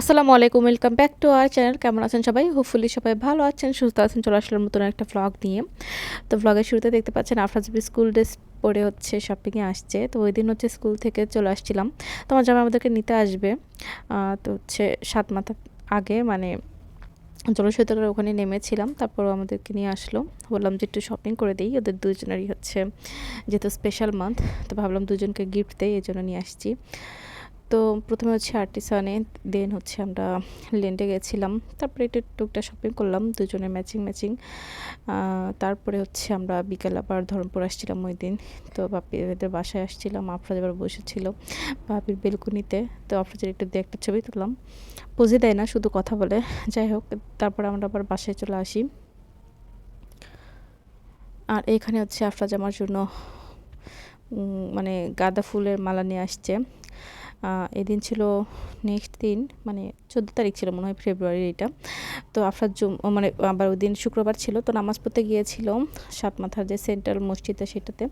আসসালামু আলাইকুম welcome back to our channel কেমন আছেন সবাই? হোপফুলি সবাই ভালো আছেন, সুস্থ আছেন। চলে আসলাম নতুন একটা ভ্লগ নিয়ে। তো ভ্লগের শুরুতে দেখতে পাচ্ছেন আফরাজবি স্কুল ড্রেস পরে হচ্ছে শপিংয়ে আসছে। তো ওই দিন হচ্ছে স্কুল থেকে চলে আসছিলাম। তো আমার জামা আমাদেরকে নিতে আসবে। তো হচ্ছে সাত মাথা আগে মানে জলসৈতলের ওখানে নেমেছিলাম। তারপরও আমাদেরকে নিয়ে আসলো। বললাম যে একটু শপিং করে দিই। ওদের দুজনেরই হচ্ছে যেহেতু স্পেশাল মান্থ তো ভাবলাম দুজনকে গিফট দেই, এই জন্য নিয়ে আসছি। তো প্রথমে হচ্ছে আর্টিসানে দেন হচ্ছে আমরা লেন্ডে গেছিলাম। তারপরে একটু টুকটা শপিং করলাম, দুজনে ম্যাচিং ম্যাচিং তারপরে হচ্ছে আমরা বিকেল আবার ধরমপুর আসছিলাম ওই দিন। তো বাপি এদের বাসায় আসছিলাম, আফরাজ এবার বসেছিল বাপির বেলকুনিতে। তো আফরাজের একটু দিয়ে একটা ছবি তুললাম। বুঝে দেয় না, শুধু কথা বলে। যাই হোক, তারপর আমরা আবার বাসায় চলে আসি। আর এখানে হচ্ছে আফরাজ আমার জন্য মানে গাঁদা ফুলের মালা নিয়ে আসছে। এদিন ছিল নেক্সট দিন মানে চোদ্দ তারিখ ছিল মনে হয় ফেব্রুয়ারির এটা তো আফরাজ জুম মানে আবার ওই দিন শুক্রবার ছিল, তো নামাজ পড়তে গিয়েছিল সাত মাথার যে সেন্ট্রাল মসজিদে সেটাতে।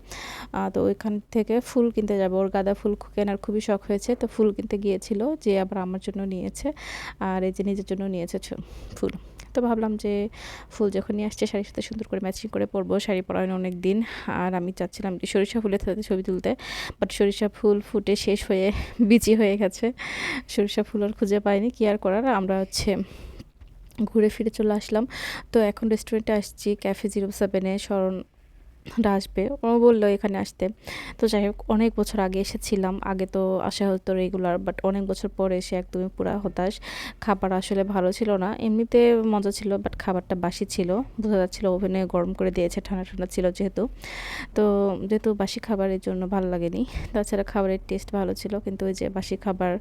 তো ওইখান থেকে ফুল কিনতে যাবে। ওর গাঁদা ফুল কেনার খুবই শখ হয়েছে, তো ফুল কিনতে গিয়েছিল, যে আবার আমার জন্য নিয়েছে, আর এই যে নিজের জন্য নিয়েছে ফুল। তো ভাবলাম যে ফুল যখন নিয়ে আসছে, শাড়ির সাথে সুন্দর করে ম্যাচিং করে পরবো। শাড়ি পরা না অনেক দিন, আর আমি চাচ্ছিলাম যে সরিষা ফুলের সাথে ছবি তুলতে বাট সরিষা ফুল ফুটে শেষ হয়ে, বিচি হয়ে গেছে। সরিষা ফুল আর খুঁজে পাইনি, কি আর করার, আমরা হচ্ছে ঘুরে ফিরে চলে আসলাম। তো এখন রেস্টুরেন্টে আসছি ক্যাফে জিরো সেভেনে স্মরণ আসবে। ও বলল এখানে আসতে। তো যাই হোক, অনেক বছর আগে এসেছিলাম। আগে তো আসা হতো রেগুলার বাট অনেক বছর পরে এসে একদমই পুরা হতাশ। খাবার আসলে ভালো ছিল না। এমনিতে মজা ছিল বাট খাবারটা বাসি ছিল। বোঝা যাচ্ছিল ওভেনে গরম করে দিয়েছে, ঠান্ডা ঠান্ডা ছিল যেহেতু। তো যেহেতু বাসি খাবারের জন্য ভালো লাগেনি। তাছাড়া খাবারের টেস্ট ভালো ছিল, কিন্তু ওই যে বাসি খাবার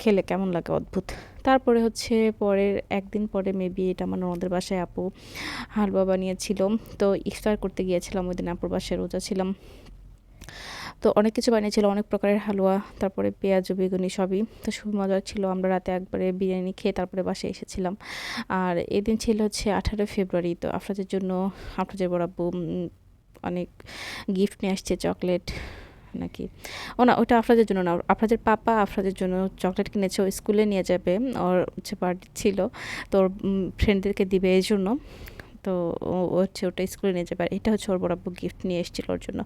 খেলে কেমন লাগে অদ্ভুত। তারপরে হচ্ছে পরের একদিন পরে মেবি এটা আমার ননদের বাসায় আপু হালুয়া বানিয়েছিল তো ইফতার করতে গিয়েছিলাম, ওই দিন আপুর বাসায় রোজা ছিলাম। তো অনেক কিছু বানিয়েছিল, অনেক প্রকারের হালুয়া, তারপরে পেঁয়াজ, বেগুনি সবই। তো খুব মজা ছিল, আমরা রাতে একবারে বিরিয়ানি খেয়ে তারপরে বাসায় এসেছিলাম। আর এদিন ছিল হচ্ছে আঠারো ফেব্রুয়ারি, তো আপনাদের জন্য আপনাদের বড় আব্বু অনেক গিফট নিয়ে আসছে চকলেট নাকি? ও না ওটা আফরাজের জন্য না, আফরাজের পাপা আফরাজের জন্য চকলেট কিনেছে, ও স্কুলে নিয়ে যাবে, ওর হচ্ছে পার্টি ছিল, তো ফ্রেন্ডদেরকে দিবে এই জন্য তো ও হচ্ছে ওটা স্কুলে নিয়ে যাবে। আর এটা হচ্ছে ওর বরাবর গিফট নিয়ে এসেছিল ওর জন্য।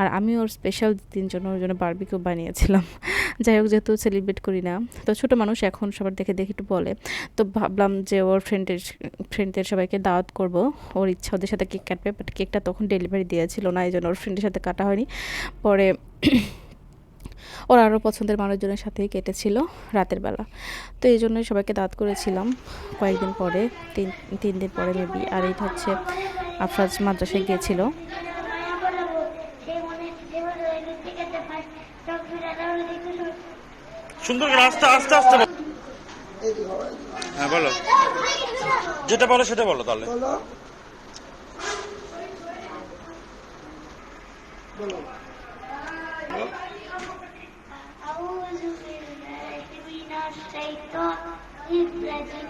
আর আমি ওর স্পেশাল দিন জন্য ওর জন্য বারবিকিউ বানিয়েছিলাম। যাই হোক, যেহেতু সেলিব্রেট করি না, তো ছোটো মানুষ এখন সবার দেখে দেখে একটু বলে। তো ভাবলাম যে ওর ফ্রেন্ডের ফ্রেন্ডদের সবাইকে দাওয়াত করব। ওর ইচ্ছা ওদের সাথে কেক কাটবে বাট কেকটা তখন ডেলিভারি দিয়েছিল না, এই জন্য ওর ফ্রেন্ডের সাথে কাটা হয়নি। পরে ওর আরও পছন্দের মানুষজনের সাথেই কেটেছিল রাতের বেলা। তো এই জন্যই সবাইকে দাঁত করেছিলাম কয়েকদিন পরে তিন তিন দিন পরে মেবি আর এইটা হচ্ছে আফরাজ মাদ্রাসায় গিয়েছিল। সুন্দর করে আস্তে আস্তে আস্তে হ্যাঁ বলো। যেটা বলো সেটা বলো তাহলে। বলো। الرجيم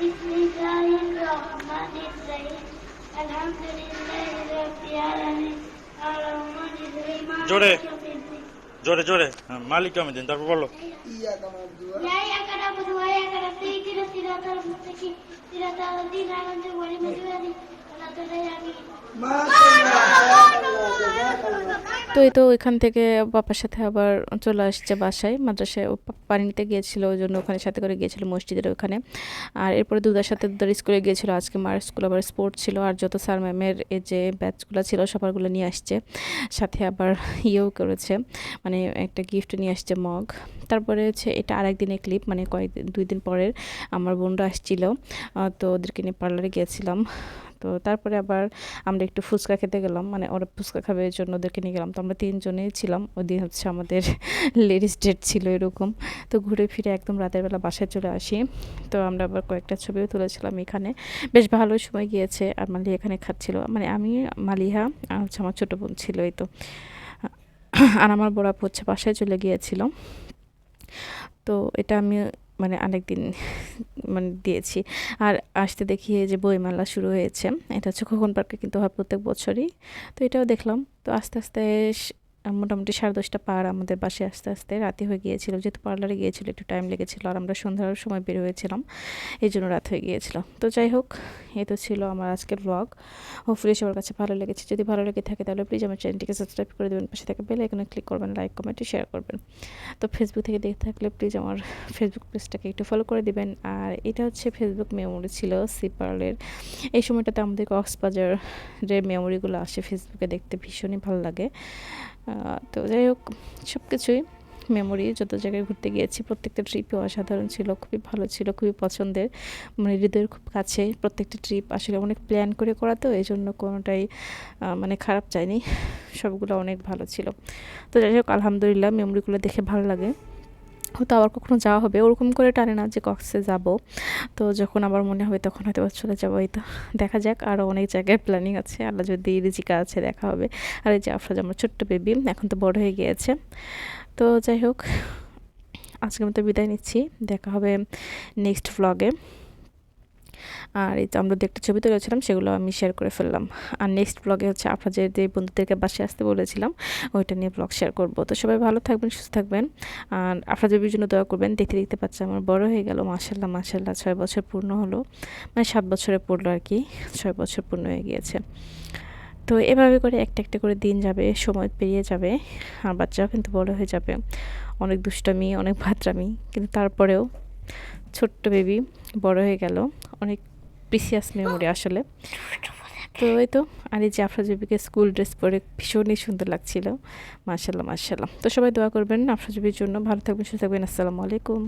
بسم الله الرحمن الرحيم الحمد لله رب العالمين الرحمن الرحيم জোরে। مالك يوم الدين. জোরে জোরে হ্যাঁ মালিক আমি দিন তারপর বলো إياك তো এই তো ওইখান থেকে বাবার সাথে আবার চলে আসছে বাসায়। মাদ্রাসায় ও পা- পানি নিতে গিয়েছিল, ওই জন্য ওখানে সাথে করে গিয়েছিল মসজিদের ওখানে। আর এরপরে দুদার সাথে দুদার স্কুলে গিয়েছিল। আজকে মার স্কুল আবার স্পোর্ট ছিল। আর যত স্যার ম্যামের এই যে ব্যাচগুলো ছিল, সবারগুলো নিয়ে আসছে। সাথে আবার ইয়েও করেছে। মানে একটা গিফট নিয়ে আসছে মগ। তারপরে হচ্ছে এটা আরেক দিনের ক্লিপ মানে কয়েকদিন দুই দিন পরের আমার বোনরা আসছিল। তো ওদেরকে নিয়ে পার্লারে গিয়েছিলাম। তো তারপরে আবার আমরা একটু ফুচকা খেতে গেলাম। মানে ওরা ফুচকা খাবে এই জন্য ওদেরকে নিয়ে গেলাম। তো আমরা তিনজনেই ছিলাম। ওই দিন হচ্ছে আমাদের লেডিস ডেট ছিল এরকম। তো ঘুরে ফিরে একদম রাতের বেলা বাসায় চলে আসি। তো আমরা আবার কয়েকটা ছবিও তুলেছিলাম এখানে। বেশ ভালো সময় গিয়েছে। আর মালি এখানে খাচ্ছিল। মানে আমি, মালিহা আর হচ্ছে আমার ছোটো বোন ছিল এই তো। আর আমার বড় হচ্ছে বাসায় চলে গিয়েছিল। তো এটা আমি মানে আরেকদিন মানে দিয়েছি। আর আসতে দেখি যে বইমেলা শুরু হয়েছে। এটা হচ্ছে খোকন পার্কে কিন্তু হয় প্রত্যেক বছরই। তো এটাও দেখলাম। তো আস্তে আস্তে মোটামুটি সাড়ে দশটা পার আমাদের বাসে আস্তে আস্তে রাতে হয়ে গিয়েছিল। যেহেতু পার্লারে গিয়েছিল, একটু টাইম লেগেছিল আর আমরা সন্ধ্যার সময় বের হয়েছিলাম, এই জন্য রাত হয়ে গিয়েছিল। তো যাই হোক এ তো ছিল আমার আজকের ব্লগ হোপফুলি সবার কাছে ভালো লেগেছে। যদি ভালো লেগে থাকে তাহলে প্লিজ আমার চ্যানেলটিকে সাবস্ক্রাইব করে দেবেন। পাশে থেকে বেল আইকনে ক্লিক করবেন লাইক কমেন্ট শেয়ার করবেন। তো ফেসবুক থেকে দেখে থাকলে প্লিজ আমার ফেসবুক পেজটাকে একটু ফলো করে দিবেন। আর এটা হচ্ছে ফেসবুক মেমোরি ছিল সিপার্লের এই সময়টাতে আমাদের কক্সবাজারের মেমোরিগুলো আসে ফেসবুকে দেখতে ভীষণই ভালো লাগে। তো যাই হোক সব কিছুই মেমোরি যত জায়গায় ঘুরতে গিয়েছি, প্রত্যেকটা ট্রিপই অসাধারণ ছিল, খুবই ভালো ছিল, খুবই পছন্দের। মানে হৃদয়ের খুব কাছে প্রত্যেকটা ট্রিপ আসলে অনেক প্ল্যান করে করা তো এই জন্য কোনোটাই মানে খারাপ চাইনি সবগুলো অনেক ভালো ছিল। তো যাই হোক, আলহামদুলিল্লাহ মেমোরিগুলো দেখে ভালো লাগে। হয়তো আবার কখনো যাওয়া হবে। ওরকম করে টানে না যে কক্সে যাব। তো যখন আবার মনে হবে তখন হয়তো চলে যাব। এই তো দেখা যাক। আরও অনেক জায়গায় প্ল্যানিং আছে। আল্লাহ যদি রিজিকা আছে, দেখা হবে। আর এই যে আফরাজ আমার ছোট্ট বেবি এখন তো বড় হয়ে গিয়েছে। তো যাই হোক আজকে আমি তো বিদায় নিচ্ছি। দেখা হবে নেক্সট ভ্লগে আর এই তো আমরা দু একটা ছবি তুলেছিলাম, সেগুলো আমি শেয়ার করে ফেললাম। আর নেক্সট ব্লগে হচ্ছে আপনার যে বন্ধুদেরকে বাসে আসতে বলেছিলাম, ওইটা নিয়ে ব্লগ শেয়ার করব। তো সবাই ভালো থাকবেন, সুস্থ থাকবেন। আর আপনাদের জন্য দোয়া করবেন, দেখতে দেখতে পাচ্ছি আমার বড় হয়ে গেল মাসাল্লাহ মাসাল্লাহ ছয় বছর পূর্ণ হলো। মানে সাত বছরে পড়ল আর কি, ছয় বছর পূর্ণ হয়ে গিয়েছে। তো এভাবে করে একটা একটা করে দিন যাবে, সময় পেরিয়ে যাবে, আর বাচ্চাও কিন্তু বড় হয়ে যাবে। অনেক দুষ্টামি, অনেক ভাদ্রামি কিন্তু তারপরেও ছোট্ট বেবি বড় হয়ে গেল। অনেক প্রিসিয়াস মেমোরি আসলে। তো ওই তো, আর এই যে আফরাজ স্কুল ড্রেস পরে ভীষণই সুন্দর লাগছিল। মার্শাল্লাহ মার্শাল্লাহ তো সবাই দোয়া করবেন আফরাজ বেবির জন্য। ভালো থাকবেন, সুস্থ থাকবেন। আসসালামু আলাইকুম।